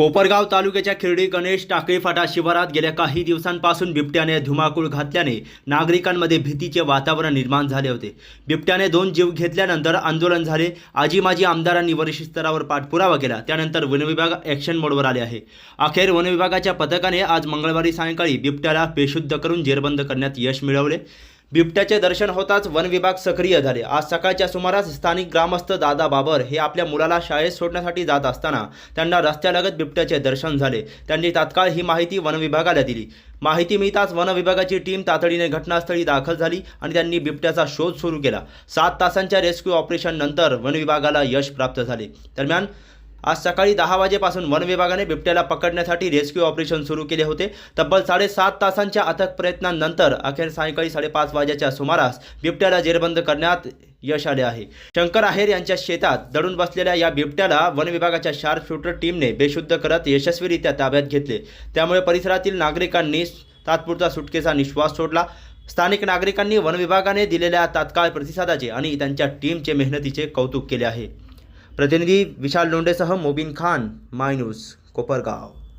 कोपरगाव तालुक्याच्या खिरडी गणेश टाकळी फाटा शिवारात गेल्या काही दिवसांपासून बिबट्याने धुमाकूळ घातल्याने नागरिकांमध्ये भीतीचे वातावरण निर्माण झाले होते. बिबट्याने दोन जीव घेतल्यानंतर आंदोलन झाले. आजी माजी आमदारांनी वरिष्ठ स्तरावर पाठपुरावा केला. त्यानंतर वनविभाग ॲक्शन मोडवर आले आहे. अखेर वनविभागाच्या पथकाने आज मंगळवारी सायंकाळी बिबट्याला बेशुद्ध करून जेरबंद करण्यात यश मिळवले. बिबट्याचे दर्शन होताच वन विभाग सक्रिय झाले. आज सकाळच्या सुमारास स्थानिक ग्रामस्थ दादा बाबर हे आपल्या मुलाला शाळेत सोडण्यासाठी जात असताना त्यांना रस्त्यालगत बिबट्याचे दर्शन झाले. त्यांनी तात्काळ ही माहिती वन विभागाला दिली. माहिती मिळताच वन विभागाची टीम तातडीने घटनास्थळी दाखल झाली आणि त्यांनी बिबट्याचा शोध सुरू केला. सात तासांच्या रेस्क्यू ऑपरेशन नंतर वन विभागाला यश प्राप्त झाले. दरम्यान आज सकाळी दहा वाजेपासून वन विभागाने बिबट्याला पकडण्यासाठी रेस्क्यू ऑपरेशन सुरू केले होते. तब्बल साडेसात तासांच्या अथक प्रयत्नांनंतर अखेर सायंकाळी साडेपाच वाजेच्या सुमारास बिबट्याला जेरबंद करण्यात यश आले आहे. शंकर आहेर यांच्या शेतात दडून बसलेल्या या बिबट्याला वन विभागाच्या शार्प शूटर टीमने बेशुद्ध करत यशस्वीरित्या ताब्यात घेतले. त्यामुळे परिसरातील नागरिकांनी तात्पुरता सुटकेचा निश्वास सोडला. स्थानिक नागरिकांनी वन विभागाने दिलेल्या तात्काळ प्रतिसादाचे आणि त्यांच्या टीमचे मेहनतीचे कौतुक केले आहे. प्रतिनिधी विशाल लोंडेसह मोबिन खान मायनूस कोपरगाव।